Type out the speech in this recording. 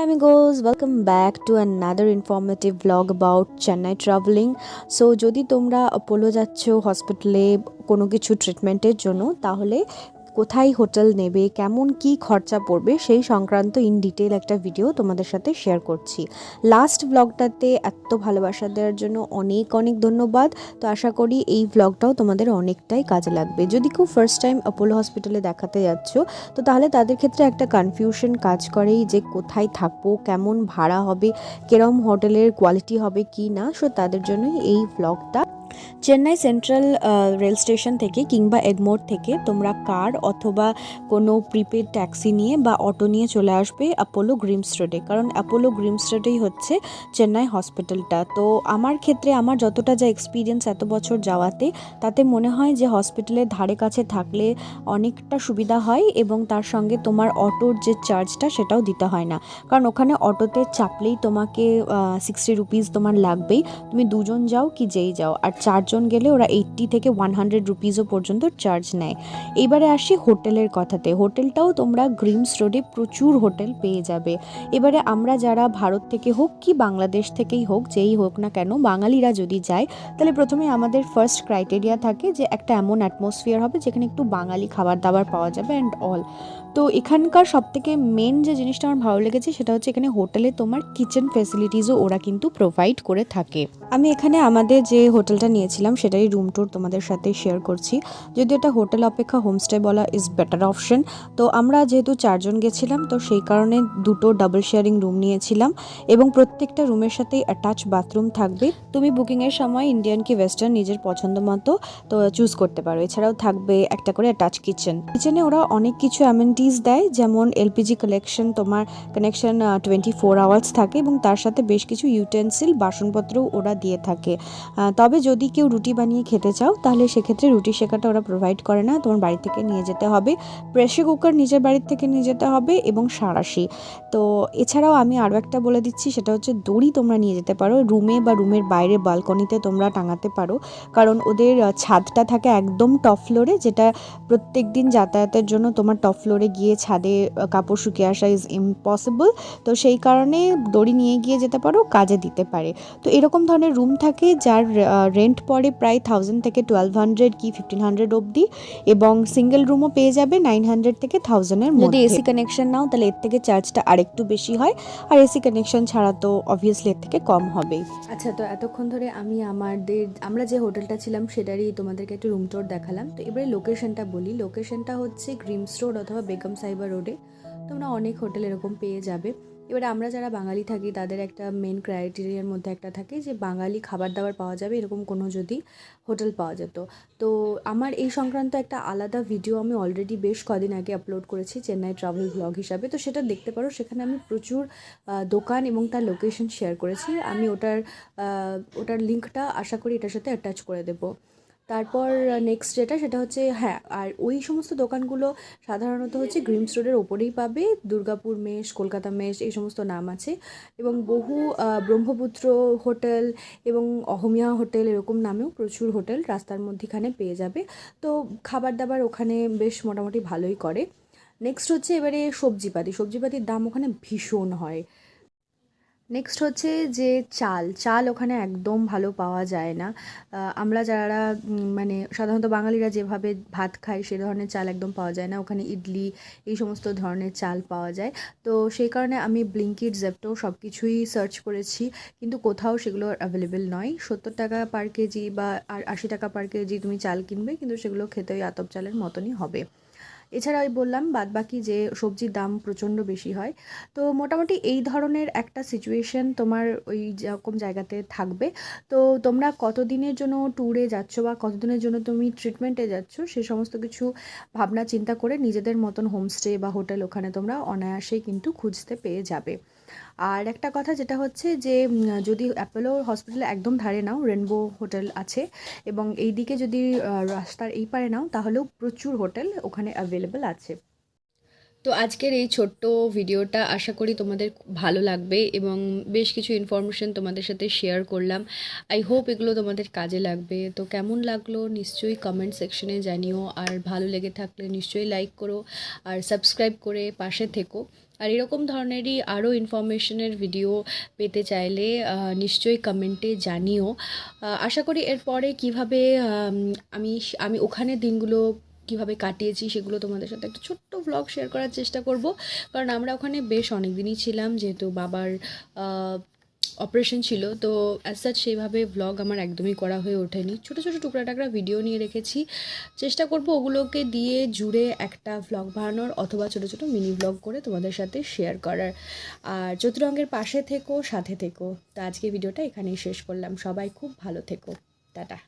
Welcome back to another informative blog about Chennai traveling so যদি তোমরা Apollo যাচ্ছ হসপিটালে কোনো কিছু ট্রিটমেন্টের জন্য, তাহলে কোথায় হোটেল নেবে, কেমন কি খরচা পড়বে, সেই সংক্রান্ত ইন ডিটেল একটা ভিডিও তোমাদের সাথে শেয়ার করছি। লাস্ট ব্লগটাতে এত ভালোবাসা দেওয়ার জন্য অনেক অনেক ধন্যবাদ। তো আশা করি এই ব্লগটাও তোমাদের অনেকটাই কাজে লাগবে। যদি কেউ ফার্স্ট টাইম অ্যাপোলো হসপিটালে দেখাতে যাচ্ছ, তো তাহলে তাদের ক্ষেত্রে একটা কনফিউশন কাজ করেই যে কোথায় থাকব, কেমন ভাড়া হবে, কেরম হোটেলের কোয়ালিটি হবে কি না সো তাদের জন্যই এই ব্লগটা চেন্নাই সেন্ট্রাল রেল স্টেশন থেকে কিংবা এগমোর থেকে তোমরা কার অথবা কোনো প্রিপেড ট্যাক্সি নিয়ে বা অটো নিয়ে চলে আসবে অ্যাপোলো গ্রিমস রোডে? কারণ অ্যাপোলো গ্রিমস রোডেই হচ্ছে চেন্নাই হসপিটালটা। তো আমার ক্ষেত্রে আমার যতটা যা এক্সপিরিয়েন্স এত বছর যাওয়াতে, তাতে মনে হয় যে হসপিটালের ধারে কাছে থাকলে অনেকটা সুবিধা হয় এবং তার সঙ্গে তোমার অটোর যে চার্জটা সেটাও দিতে হয় না। কারণ ওখানে অটোতে চাপলেই তোমাকে সিক্সটি রুপিস তোমার লাগবেই। তুমি দুজন যাও কি যেই যাও। আর চারজন গেলে ওরা এইট্টি থেকে ওয়ান হান্ড্রেড রুপিসও পর্যন্ত চার্জ নেয়। এবারে আসি হোটেলের কথাতে। হোটেলটাও তোমরা গ্রিমস রোডে প্রচুর হোটেল পেয়ে যাবে। এবারে আমরা যারা ভারত থেকে হোক কি বাংলাদেশ থেকেই হোক, যেই হোক না কেন, বাঙালিরা যদি যায়, তাহলে প্রথমে আমাদের ফার্স্ট ক্রাইটেরিয়া থাকে যে একটা এমন অ্যাটমসফিয়ার হবে যেখানে একটু বাঙালি খাবার দাবার পাওয়া যাবে অ্যান্ড অল তো এখানকার সবথেকে মেন যে জিনিসটা আমার ভালো লেগেছে, সেটা হচ্ছে এখানে হোটেলে তোমার কিচেন ফেসিলিটিসও ওরা কিন্তু প্রোভাইড করে থাকে। আমি এখানে আমাদের যে হোটেলটা নিয়েছিলাম সেটাই রুম ট্যুর তোমাদের সাথে শেয়ার করছি। যদি এটা হোটেল অপেক্ষা হোমস্টে বলা ইজ বেটার অপশন তো আমরা যেহেতু চারজন গেছিলাম, তো সেই কারণে দুটো ডাবল শেয়ারিং রুম নিয়েছিলাম এবং প্রত্যেকটা রুমের সাথেই অ্যাটাচ বাথরুম থাকবে। তুমি বুকিংয়ের সময় ইন্ডিয়ান কি ওয়েস্টার্ন নিজের পছন্দ মতো, তো চুজ করতে পারো। এছাড়াও থাকবে একটা করে অ্যাটাচ কিচেন কিচেনে ওরা অনেক কিছু অ্যামেনিটিস দেয়, যেমন এলপিজি কালেকশন তোমার কানেকশন টোয়েন্টি ফোর আওয়ার্স থাকে এবং তার সাথে বেশ কিছু ইউটেন্সিল বাসনপত্রও ওরা দিয়ে থাকে। তবে যদি কেউ রুটি বানিয়ে খেতে চাও, তাহলে সেক্ষেত্রে রুটি শেখাটা ওরা প্রোভাইড করে না। তোমার বাড়ি থেকে নিয়ে যেতে হবে। প্রেশার কুকার নিজের বাড়ির থেকে নিয়ে যেতে হবে এবং সাঁড়াশি তো এছাড়াও আমি আরও একটা বলে দিচ্ছি, সেটা হচ্ছে দড়ি তোমরা নিয়ে যেতে পারো। রুমে বা রুমের বাইরে বালকনিতে তোমরা টাঙাতে পারো। কারণ ওদের ছাদটা থাকে একদম টপ ফ্লোরে যেটা প্রত্যেক দিন যাতায়াতের জন্য তোমার টপ ফ্লোরে গিয়ে ছাদে কাপড় শুকিয়ে আসা ইজ ইম্পসিবল তো সেই কারণে দড়ি নিয়ে গিয়ে যেতে পারো, কাজে দিতে পারে। তো এরকম ধরনের রুম থাকে যার রেন্ট পড়ে প্রায় থাউজেন্ড থেকে টুয়েলভ হান্ড্রেড কি ফিফটিন হান্ড্রেড অবধি এবং সিঙ্গেল রুমও পেয়ে যাবে নাইন হান্ড্রেড থেকে থাউজেন্ডের যদি এসি কানেকশন নাও তাহলে এর থেকে চার্জটা আরেকটু বেশি হয়। আর এসি কানেকশন ছাড়া তো অবভিয়াসলি এর থেকে কম হবেই আচ্ছা তো এতক্ষণ ধরে আমি আমাদের আমরা যে হোটেলটা ছিলাম সেটারই তোমাদেরকে একটু রুম টোর দেখালাম। তো এবারে লোকেশনটা বলি। লোকেশনটা হচ্ছে গ্রিমস রোড অথবা বেগম সাইবার রোডে তোমরা অনেক হোটেল এরকম পেয়ে যাবে। এবারে আমরা যারা বাঙালি থাকি, তাদের একটা মেন ক্রাইটেরিয়ার মধ্যে একটা থাকে যে বাঙালি খাবার দাবার পাওয়া যাবে এরকম কোনো যদি হোটেল পাওয়া যেত। তো আমার এই সংক্রান্ত একটা আলাদা ভিডিও আমি অলরেডি বেশ কদিন আগে আপলোড করেছি চেন্নাই ট্রাভেল ব্লগ হিসাবে। তো সেটা দেখতে পারো, সেখানে আমি প্রচুর দোকান এবং তার লোকেশন শেয়ার করেছি। আমি ওটার ওটার লিঙ্কটা আশা করি এটার সাথে অ্যাটাচ করে দেবো। তারপর নেক্সট যেটা, সেটা হচ্ছে হ্যাঁ আর ওই সমস্ত দোকানগুলো সাধারণত হচ্ছে গ্রিমস রোডের ওপরেই পাবে। দুর্গাপুর মেশ, কলকাতা মেশ, এই সমস্ত নাম আছে। এবং বহু ব্রহ্মপুত্র হোটেল এবং অহমিয়া হোটেল এরকম নামেও প্রচুর হোটেল রাস্তার মধ্যেখানে পেয়ে যাবে। তো খাবার দাবার ওখানে বেশ মোটামুটি ভালোই করে। নেক্সট হচ্ছে এবারে সবজিপাতি। সবজিপাতির দাম ওখানে ভীষণ হয়। নেক্সট হচ্ছে যে চাল চাল ওখানে একদম ভালো পাওয়া যায় না। আমরা যারা মানে সাধারণত বাঙালিরা যেভাবে ভাত খায় সে ধরনের চাল একদম পাওয়া যায় না। ওখানে ইডলি, এই সমস্ত ধরনের চাল পাওয়া যায়। তো সেই কারণে আমি ব্লিঙ্কিট জেপটো সব কিছুই সার্চ করেছি। কিন্তু কোথাও সেগুলো অ্যাভেলেবেল নয়। সত্তর টাকা পার কেজি বা আর আশি টাকা পার কেজি তুমি চাল কিনবে, কিন্তু সেগুলো খেতে ওই আতপ চালের মতনই হবে। এছাড়া ওই বললাম বাদবাকি যে সবজির দাম প্রচণ্ড বেশি হয়। তো মোটামুটি এই ধরনের একটা সিচুয়েশন তোমার ওই যেরকম জায়গাতে থাকবে। তো তোমরা কতদিনের জন্য ট্যুরে যাচ্ছ বা কতদিনের জন্য তুমি ট্রিটমেন্টে যাচ্ছ সে সমস্ত কিছু ভাবনা চিন্তা করে নিজেদের মতন হোমস্টে বা হোটেল ওখানে তোমরা অনায়াসেই কিন্তু খুঁজতে পেয়ে যাবে। আর একটা কথা যেটা হচ্ছে যে যদি অ্যাপোলো হসপিটালে একদম ধারে নাও, রেনবো হোটেল আছে এবং এই দিকে যদি রাস্তার এই পারে নাও, তাহলেও প্রচুর হোটেল ওখানে অ্যাভেলেবেল আছে। তো আজকের এই ছোট্ট ভিডিওটা আশা করি তোমাদের ভালো লাগবে এবং বেশ কিছু ইনফরমেশন তোমাদের সাথে শেয়ার করলাম। আই হোপ এগুলো তোমাদের কাজে লাগবে। তো কেমন লাগল নিশ্চয়ই কমেন্ট সেকশনে জানিও। আর ভালো লেগে থাকলে নিশ্চয়ই লাইক করো আর সাবস্ক্রাইব করে পাশে থেকো। আর এরকম ধরনেরই আরও ইনফরমেশনের ভিডিও পেতে চাইলে নিশ্চয়ই কমেন্টে জানিও। আশা করি এরপরে কীভাবে আমি আমি ওখানে দিনগুলো কীভাবে কাটিয়েছি সেগুলো তোমাদের সাথে একটা ছোট্ট ভ্লগ শেয়ার করার চেষ্টা করব। কারণ আমরা ওখানে বেশ অনেক দিনই ছিলাম, যেহেতু বাবার অপারেশন ছিল। তো অ্যাজ সাচ সেইভাবে ভ্লগ আমার একদমই করা হয়ে ওঠেনি। ছোটো ছোটো টুকরা টাকরা ভিডিও নিয়ে রেখেছি। চেষ্টা করব ওগুলোকে দিয়ে জুড়ে একটা ভ্লগ বানানোর অথবা ছোটো ছোটো মিনি ভ্লগ করে তোমাদের সাথে শেয়ার করার। আর চতুরঙ্গের পাশে থেকো, সাথে থেকো। তো আজকে ভিডিওটা এখানেই শেষ করলাম। সবাই খুব ভালো থেকো। টাটা।